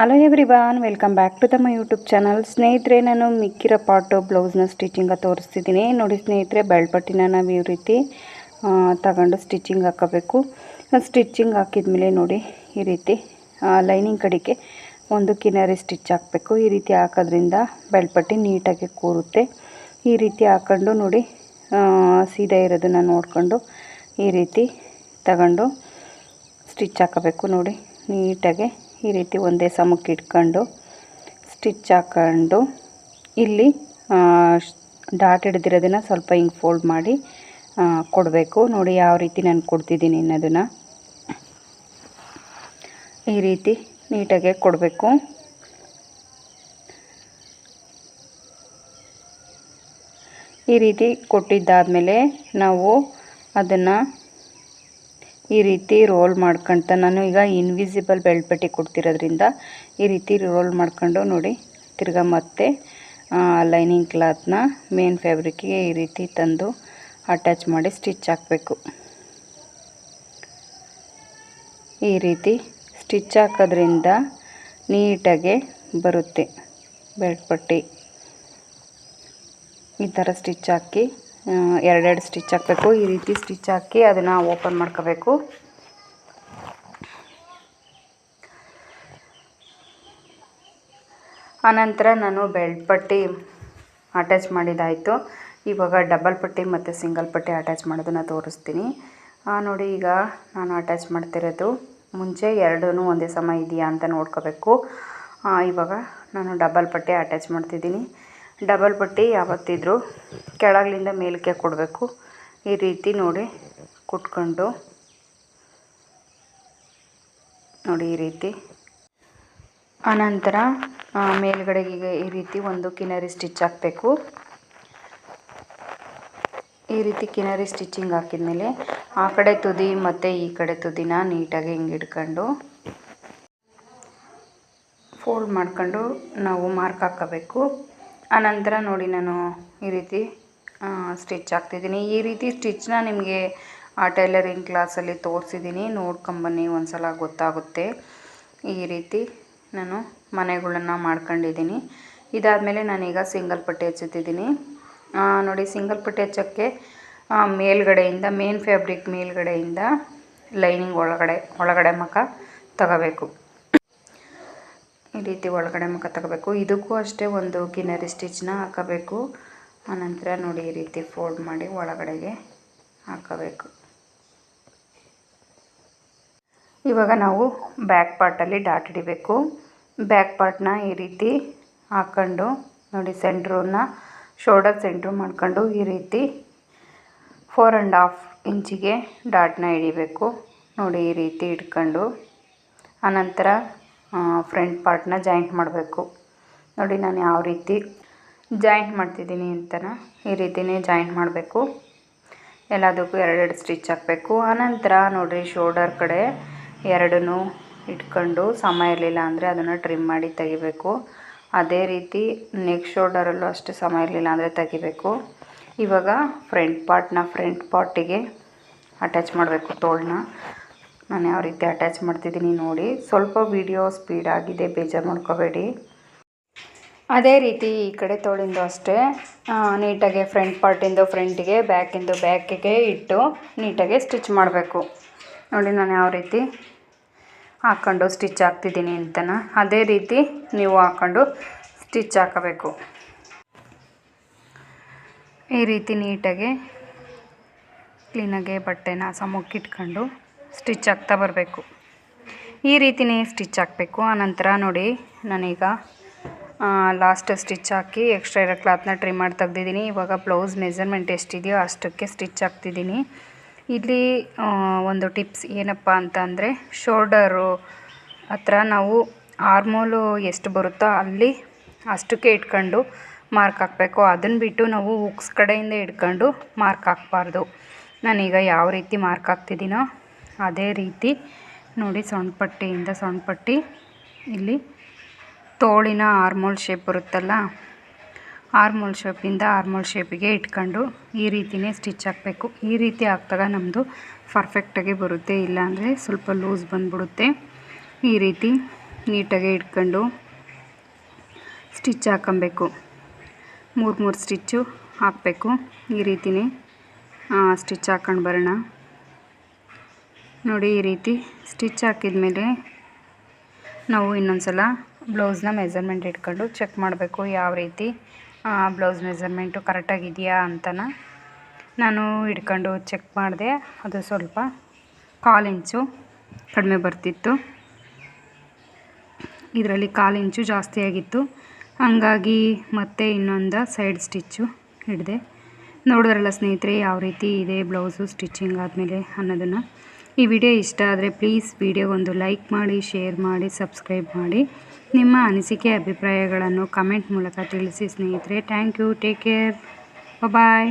Hello everyone welcome back to ತಮ್ಮ YouTube channel ಸ್ನೇಹಿತರೆ, ನಾನು ಮಿಕ್ಕಿರೋ ಪಾಟು ಬ್ಲೌಸ್ನ ಸ್ಟಿಚಿಂಗ ತೋರಿಸ್ತಿದ್ದೀನಿ. ನೋಡಿ ಸ್ನೇಹಿತರೆ ಬೆಳ್ಪಟ್ಟಿನ ನಾವು ಈ ರೀತಿ ತಗೊಂಡು ಸ್ಟಿಚಿಂಗ್ ಹಾಕೋಬೇಕು. ಸ್ಟಿಚಿಂಗ್ ಹಾಕಿದ್ಮೇಲೆ ನೋಡಿ ಈ ರೀತಿ ಲೈನಿಂಗ್ ಕಡೆಗೆ ಒಂದು ಕಿನಾರಿ ಸ್ಟಿಚ್ ಹಾಕಬೇಕು. ಈ ರೀತಿ ಹಾಕೋದ್ರಿಂದ ಬೆಳ್ಪಟ್ಟಿ ನೀಟಾಗಿ ಕೂರುತ್ತೆ. ಈ ರೀತಿ ಹಾಕ್ಕೊಂಡು ನೋಡಿ ಸೀದಾ ಇರೋದನ್ನು ನೋಡಿಕೊಂಡು ಈ ರೀತಿ ತಗೊಂಡು ಸ್ಟಿಚ್ ಹಾಕಬೇಕು. ನೋಡಿ, ನೀಟಾಗಿ ಈ ರೀತಿ ಒಂದೇ ಸಮಕ್ಕೆ ಇಟ್ಕೊಂಡು ಸ್ಟಿಚ್ ಹಾಕ್ಕೊಂಡು ಇಲ್ಲಿ ಡಾಟ್ ಹಿಡ್ದಿರೋದನ್ನು ಸ್ವಲ್ಪ ಹಿಂಗೆ ಫೋಲ್ಡ್ ಮಾಡಿ ಕೊಡಬೇಕು. ನೋಡಿ ಯಾವ ರೀತಿ ನಾನು ಕೊಡ್ತಿದ್ದೀನಿ ಅನ್ನೋದನ್ನು. ಈ ರೀತಿ ನೀಟಾಗೆ ಕೊಡಬೇಕು. ಈ ರೀತಿ ಕೊಟ್ಟಿದ್ದಾದಮೇಲೆ ನಾವು ಅದನ್ನು ಈ ರೀತಿ ರೋಲ್ ಮಾಡ್ಕೊಳ್ತಾ ನಾನು ಈಗ ಇನ್ವಿಸಿಬಲ್ ಪಟ್ಟಿ ಕೊಡ್ತಿರೋದ್ರಿಂದ ಈ ರೀತಿ ರೋಲ್ ಮಾಡ್ಕೊಂಡು ನೋಡಿ, ತಿರ್ಗಾ ಮತ್ತೆ ಲೈನಿಂಗ್ ಕ್ಲಾತ್ನ ಮೇನ್ ಫ್ಯಾಬ್ರಿಕ್ಗೆ ಈ ರೀತಿ ತಂದು ಅಟ್ಯಾಚ್ ಮಾಡಿ ಸ್ಟಿಚ್ ಹಾಕಬೇಕು. ಈ ರೀತಿ ಸ್ಟಿಚ್ ಹಾಕೋದ್ರಿಂದ ನೀಟಾಗೆ ಬರುತ್ತೆ ಬೆಲ್ಟ್ ಪಟ್ಟಿ. ಈ ಥರ ಸ್ಟಿಚ್ ಹಾಕಿ ಎರಡೆರಡು ಸ್ಟಿಚ್ ಹಾಕಬೇಕು. ಈ ರೀತಿ ಸ್ಟಿಚ್ ಹಾಕಿ ಅದನ್ನು ಓಪನ್ ಮಾಡ್ಕೋಬೇಕು. ಆನಂತರ ನಾನು ಬೆಲ್ಟ್ ಪಟ್ಟಿ ಅಟ್ಯಾಚ್ ಮಾಡಿದ್ದಾಯಿತು. ಇವಾಗ ಡಬಲ್ ಪಟ್ಟಿ ಮತ್ತು ಸಿಂಗಲ್ ಪಟ್ಟಿ ಅಟ್ಯಾಚ್ ಮಾಡೋದನ್ನು ತೋರಿಸ್ತೀನಿ. ನೋಡಿ ಈಗ ನಾನು ಅಟ್ಯಾಚ್ ಮಾಡ್ತಿರೋದು. ಮುಂಚೆ ಎರಡೂ ಒಂದೇ ಸಮ ಇದೆಯಾ ಅಂತ ನೋಡ್ಕೋಬೇಕು. ಇವಾಗ ನಾನು ಡಬಲ್ ಪಟ್ಟಿ ಅಟ್ಯಾಚ್ ಮಾಡ್ತಿದ್ದೀನಿ. ಡಬಲ್ ಪಟ್ಟಿ ಯಾವತ್ತಿದ್ರು ಕೆಳಗಿಂದ ಮೇಲಕ್ಕೆ ಕೊಡಬೇಕು. ಈ ರೀತಿ ನೋಡಿ ಕುಟ್ಕೊಂಡು. ನೋಡಿ ಈ ರೀತಿ. ಆನಂತರ ಮೇಲ್ಗಡೆಗೆ ಈ ರೀತಿ ಒಂದು ಕಿನರಿ ಸ್ಟಿಚ್ ಹಾಕಬೇಕು. ಈ ರೀತಿ ಕಿನರಿ ಸ್ಟಿಚಿಂಗ್ ಹಾಕಿದ್ಮೇಲೆ ಆ ಕಡೆ ತುದಿ ಮತ್ತು ಈ ಕಡೆ ತುದಿನ ನೀಟಾಗಿ ಹಿಂಗೆ ಇಟ್ಕೊಂಡು ಫೋಲ್ಡ್ ಮಾಡ್ಕೊಂಡು ನಾವು ಮಾರ್ಕ್ ಹಾಕ್ಕೋಬೇಕು ಆನಂತರ ನೋಡಿ ನಾನು ಈ ರೀತಿ ಸ್ಟಿಚ್ ಹಾಕ್ತಿದ್ದೀನಿ. ಈ ರೀತಿ ಸ್ಟಿಚ್ನ ನಿಮಗೆ ಆ ಟೈಲರಿಂಗ್ ಕ್ಲಾಸಲ್ಲಿ ತೋರಿಸಿದ್ದೀನಿ. ನೋಡ್ಕೊಂಬನ್ನಿ ಒಂದು ಸಲ ಗೊತ್ತಾಗುತ್ತೆ. ಈ ರೀತಿ ನಾನು ಮನೆಗಳನ್ನು ಮಾಡ್ಕೊಂಡಿದ್ದೀನಿ. ಇದಾದಮೇಲೆ ನಾನೀಗ ಸಿಂಗಲ್ ಪಟ್ಟಿ ಹಚ್ಚುತ್ತಿದ್ದೀನಿ. ನೋಡಿ ಸಿಂಗಲ್ ಪಟ್ಟಿ ಹಚ್ಚೋಕ್ಕೆ ಮೇಲ್ಗಡೆಯಿಂದ ಮೇನ್ ಫ್ಯಾಬ್ರಿಕ್ ಮೇಲ್ಗಡೆಯಿಂದ ಲೈನಿಂಗ್ ಒಳಗಡೆ ಒಳಗಡೆ ಮಖ ತಗೋಬೇಕು. ಈ ರೀತಿ ಒಳಗಡೆ ಮುಖ ತಗೋಬೇಕು. ಇದಕ್ಕೂ ಅಷ್ಟೇ ಒಂದು ಕಿನರಿ ಸ್ಟಿಚ್ನ ಹಾಕಬೇಕು. ಆನಂತರ ನೋಡಿ ಈ ರೀತಿ ಫೋಲ್ಡ್ ಮಾಡಿ ಒಳಗಡೆಗೆ ಹಾಕಬೇಕು. ಇವಾಗ ನಾವು ಬ್ಯಾಕ್ ಪಾರ್ಟಲ್ಲಿ ಡಾಟ್ ಹಿಡಿಬೇಕು. ಬ್ಯಾಕ್ ಪಾರ್ಟ್ನ ಈ ರೀತಿ ಹಾಕ್ಕೊಂಡು ನೋಡಿ ಸೆಂಟ್ರನ್ನ ಶೋಲ್ಡರ್ ಸೆಂಟ್ರ್ ಮಾಡ್ಕೊಂಡು ಈ ರೀತಿ ಫೋರ್ ಆ್ಯಂಡ್ ಹಾಫ್ ಇಂಚಿಗೆ ಡಾಟ್ನ ಹಿಡಿಬೇಕು. ನೋಡಿ ಈ ರೀತಿ ಇಟ್ಕೊಂಡು ಆನಂತರ ಫ್ರಂಟ್ ಪಾರ್ಟ್ನ ಜಾಯಿಂಟ್ ಮಾಡಬೇಕು. ನೋಡಿ ನಾನು ಯಾವ ರೀತಿ ಜಾಯಿಂಟ್ ಮಾಡ್ತಿದ್ದೀನಿ ಅಂತನ ಈ ರೀತಿನೇ ಜಾಯಿಂಟ್ ಮಾಡಬೇಕು. ಎಲ್ಲದಕ್ಕೂ ಎರಡೆರಡು ಸ್ಟಿಚ್ ಹಾಕಬೇಕು. ಆನಂತರ ನೋಡಿರಿ ಶೋಲ್ಡರ್ ಕಡೆ ಎರಡನ್ನೂ ಇಟ್ಕೊಂಡು ಸಮ ಇರಲಿಲ್ಲ ಅಂದರೆ ಅದನ್ನು ಟ್ರಿಮ್ ಮಾಡಿ ತೆಗಿಬೇಕು. ಅದೇ ರೀತಿ ನೆಕ್ ಶೋಲ್ಡರಲ್ಲೂ ಅಷ್ಟು ಸಮ ಇರಲಿಲ್ಲ ಅಂದರೆ ತೆಗಿಬೇಕು. ಇವಾಗ ಫ್ರಂಟ್ ಪಾರ್ಟ್ನ ಫ್ರಂಟ್ ಪಾರ್ಟಿಗೆ ಅಟ್ಯಾಚ್ ಮಾಡಬೇಕು ತೋಳನ್ನ ನಾನು ಯಾವ ರೀತಿ ಅಟ್ಯಾಚ್ ಮಾಡ್ತಿದ್ದೀನಿ ನೋಡಿ. ಸ್ವಲ್ಪ ವಿಡಿಯೋ ಸ್ಪೀಡ್ ಆಗಿದೆ, ಬೇಜಾರು ಮಾಡ್ಕೋಬೇಡಿ. ಅದೇ ರೀತಿ ಈ ಕಡೆ ತೋಳಿಂದು ಅಷ್ಟೇ. ನೀಟಾಗಿ ಫ್ರಂಟ್ ಪಾರ್ಟಿಂದು ಫ್ರಂಟಿಗೆ ಬ್ಯಾಕಿಂದು ಬ್ಯಾಕಿಗೆ ಇಟ್ಟು ನೀಟಾಗಿ ಸ್ಟಿಚ್ ಮಾಡಬೇಕು. ನೋಡಿ ನಾನು ಯಾವ ರೀತಿ ಹಾಕ್ಕೊಂಡು ಸ್ಟಿಚ್ ಹಾಕ್ತಿದ್ದೀನಿ ಅಂತನ. ಅದೇ ರೀತಿ ನೀವು ಹಾಕ್ಕೊಂಡು ಸ್ಟಿಚ್ ಹಾಕಬೇಕು. ಈ ರೀತಿ ನೀಟಾಗಿ ಕ್ಲೀನಾಗೆ ಬಟ್ಟೆನ ಸಮಕ್ಕಿಟ್ಕೊಂಡು ಸ್ಟಿಚ್ ಹಾಕ್ತಾ ಬರಬೇಕು. ಈ ರೀತಿಯೇ ಸ್ಟಿಚ್ ಹಾಕಬೇಕು. ಆನಂತರ ನೋಡಿ, ನಾನೀಗ ಲಾಸ್ಟ್ ಸ್ಟಿಚ್ ಹಾಕಿ ಎಕ್ಸ್ಟ್ರಾ ಇರೋ ಕ್ಲಾತ್ನ ಟ್ರಿಮ್ ಮಾಡಿ ತೆಗ್ದಿದ್ದೀನಿ. ಇವಾಗ ಬ್ಲೌಸ್ ಮೆಜರ್ಮೆಂಟ್ ಎಷ್ಟಿದೆಯೋ ಅಷ್ಟಕ್ಕೆ ಸ್ಟಿಚ್ ಹಾಕ್ತಿದ್ದೀನಿ. ಇಲ್ಲಿ ಒಂದು ಟಿಪ್ಸ್ ಏನಪ್ಪ ಅಂತ ಅಂದರೆ ಶೋಲ್ಡರು ಹತ್ರ ನಾವು ಆರ್ಮೋಲು ಎಷ್ಟು ಬರುತ್ತೋ ಅಲ್ಲಿ ಅಷ್ಟಕ್ಕೆ ಇಟ್ಕೊಂಡು ಮಾರ್ಕ್ ಹಾಕಬೇಕು. ಅದನ್ನು ಬಿಟ್ಟು ನಾವು ಉಕ್ಸ್ ಕಡೆಯಿಂದ ಇಟ್ಕೊಂಡು ಮಾರ್ಕ್ ಹಾಕ್ಬಾರ್ದು. ನಾನೀಗ ಯಾವ ರೀತಿ ಮಾರ್ಕ್ ಹಾಕ್ತಿದ್ದೀನೋ ಅದೇ ರೀತಿ ನೋಡಿ ಸಣ್ಣ ಪಟ್ಟಿಯಿಂದ ಸಣ್ಣ ಪಟ್ಟಿ. ಇಲ್ಲಿ ತೋಳಿನ ಆರ್ಮೋಲ್ ಶೇಪ್ ಬರುತ್ತಲ್ಲ, ಆರ್ಮೋಲ್ ಶೇಪಿಂದ ಆರ್ಮೋಲ್ ಶೇಪಿಗೆ ಇಟ್ಕೊಂಡು ಈ ರೀತಿಯೇ ಸ್ಟಿಚ್ ಹಾಕಬೇಕು. ಈ ರೀತಿ ಹಾಕ್ದಾಗ ನಮ್ಮದು ಪರ್ಫೆಕ್ಟಾಗಿ ಬರುತ್ತೆ, ಇಲ್ಲಾಂದರೆ ಸ್ವಲ್ಪ ಲೂಸ್ ಬಂದ್ಬಿಡುತ್ತೆ. ಈ ರೀತಿ ನೀಟಾಗಿ ಇಟ್ಕೊಂಡು ಸ್ಟಿಚ್ ಹಾಕೊಬೇಕು. ಮೂರು ಮೂರು ಸ್ಟಿಚ್ಚು ಹಾಕಬೇಕು. ಈ ರೀತಿಯೇ ಸ್ಟಿಚ್ ಹಾಕ್ಕೊಂಡು ಬರೋಣ. ನೋಡಿ ಈ ರೀತಿ ಸ್ಟಿಚ್ ಹಾಕಿದ ಮೇಲೆ ನಾವು ಇನ್ನೊಂದು ಸಲ ಬ್ಲೌಸ್ನ ಮೆಸರ್ಮೆಂಟ್ ಇಟ್ಕೊಂಡು ಚೆಕ್ ಮಾಡಬೇಕು ಯಾವ ರೀತಿ ಬ್ಲೌಸ್ ಮೆಸರ್ಮೆಂಟು ಕರೆಕ್ಟಾಗಿದೆಯಾ ಅಂತನ. ನಾನು ಹಿಡ್ಕೊಂಡು ಚೆಕ್ ಮಾಡಿದೆ, ಅದು ಸ್ವಲ್ಪ ಕಾಲು ಇಂಚು ಕಡಿಮೆ ಬರ್ತಿತ್ತು. ಇದರಲ್ಲಿ ಕಾಲು ಇಂಚು ಜಾಸ್ತಿ ಆಗಿತ್ತು. ಹಾಗಾಗಿ ಮತ್ತೆ ಇನ್ನೊಂದು ಸೈಡ್ ಸ್ಟಿಚ್ಚು ಹಿಡಿದೆ ನೋಡಿದ್ರಲ್ಲ ಸ್ನೇಹಿತರೆ, ಯಾವ ರೀತಿ ಇದೆ ಬ್ಲೌಸು ಸ್ಟಿಚಿಂಗ್ ಆದಮೇಲೆ ಅನ್ನೋದನ್ನು. ಈ ವಿಡಿಯೋ ಇಷ್ಟ ಆದರೆ ಪ್ಲೀಸ್ ವಿಡಿಯೋಗೊಂದು ಲೈಕ್ ಮಾಡಿ ಶೇರ್ ಮಾಡಿ ಸಬ್ಸ್ಕ್ರೈಬ್ ಮಾಡಿ. ನಿಮ್ಮ ಅನಿಸಿಕೆ, ಅಭಿಪ್ರಾಯಗಳನ್ನು ಕಮೆಂಟ್ ಮೂಲಕ ತಿಳಿಸಿ ಸ್ನೇಹಿತರೆ. Thank you take care bye